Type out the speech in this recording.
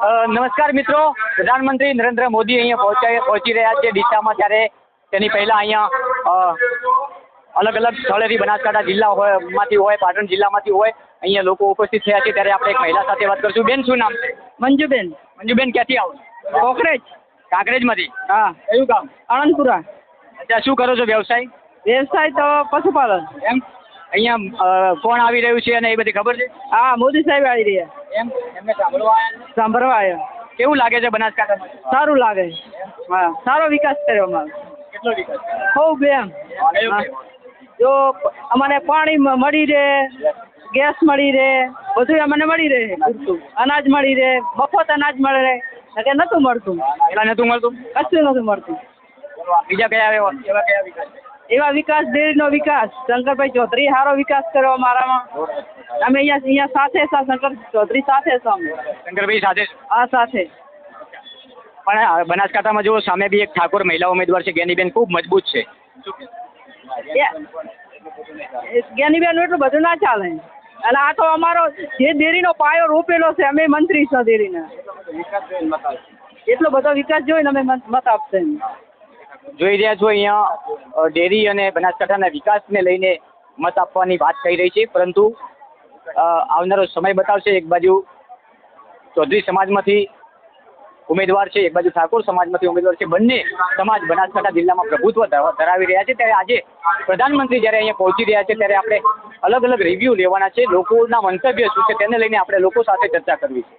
નમસ્કાર મિત્રો. પ્રધાનમંત્રી નરેન્દ્ર મોદી અહીંયા પહોંચાય પહોંચી રહ્યા છે ડીસામાં ત્યારે તેની પહેલા અહીંયા અલગ અલગ સ્થળેથી બનાસકાંઠા જિલ્લા હોયમાંથી હોય પાટણ જિલ્લામાંથી હોય અહીંયા લોકો ઉપસ્થિત થયા છે. ત્યારે આપણે એક મહિલા સાથે વાત કરશું. બેન શું નામ? મંજુબેન. મંજુબેન ક્યાંથી આવો કોકરેજ. કાંકરેજમાંથી? હા. કયું કામ આણંદપુરા. અચ્છા શું કરો છો વ્યવસાય? વ્યવસાય તો પશુપાલન. એમ? અહીંયા કોણ આવી રહ્યું છે અને એ બધી ખબર છે? હા મોદી સાહેબ આવી રહ્યા. એમ? એમને સાંભળવા આવ્યા સાંભળવા આવ્યા કેવું લાગે છે બનાસકાંઠામાં? સારું લાગે. હા. સારો વિકાસ કર્યો અમારો. કેટલો વિકાસ ખૂબ એમ. જો અમને પાણી મળી રહે ગેસ મળી રહે બધું અમને મળી રહે. પૂરતું અનાજ મળી રહે મફત અનાજ મળે રહે. એટલે નહોતું મળતું. એટલે નહોતું મળતું? કશું નહોતું મળતું. બીજા કયા એવા કયા વિકાસ? એવા વિકાસ ડેરીનો વિકાસ. શંકરભાઈ ચૌધરી સારો વિકાસ કર્યો અમારામાં. અમે અહીંયા અહીંયા સાથે સા શંકર ચૌધરી સાથે છે અમે. શંકરભાઈ સાથે હા આ સાથે. પણ બનાસકાંઠામાં જો સામે બી એક ઠાકોર મહિલા ઉમેદવાર છે જ્ઞાનીબેન ખૂબ મજબૂત છે. એ જ્ઞાનીબેન એટલું બધું ના ચાલે. એટલે આ તો અમારો જે ડેરીનો પાયો રોપેલો છે અમે મંત્રી છો ડેરીના એટલો બધો વિકાસ જોઈને અમે મત મત આપશે. જોઈ રહ્યા છો અહીંયા ડેરી અને બનાસકાંઠાના વિકાસને લઈને મત આપવાની વાત થઈ રહી છે, પરંતુ આવનારો સમય બતાવશે એક બાજુ ચૌધરી સમાજમાંથી ઉમેદવાર છે, એક બાજુ ઠાકોર સમાજમાંથી ઉમેદવાર છે. બંને સમાજ બનાસકાંઠા જિલ્લામાં પ્રભુત્વ ધરાવી રહ્યા છે. ત્યારે આજે પ્રધાનમંત્રી જ્યારે અહીંયા પહોંચી રહ્યા છે, ત્યારે આપણે અલગ અલગ રિવ્યૂ લેવાના છે. લોકોના મંતવ્ય શું છે, તેને લઈને આપણે લોકો સાથે ચર્ચા કરવી છે.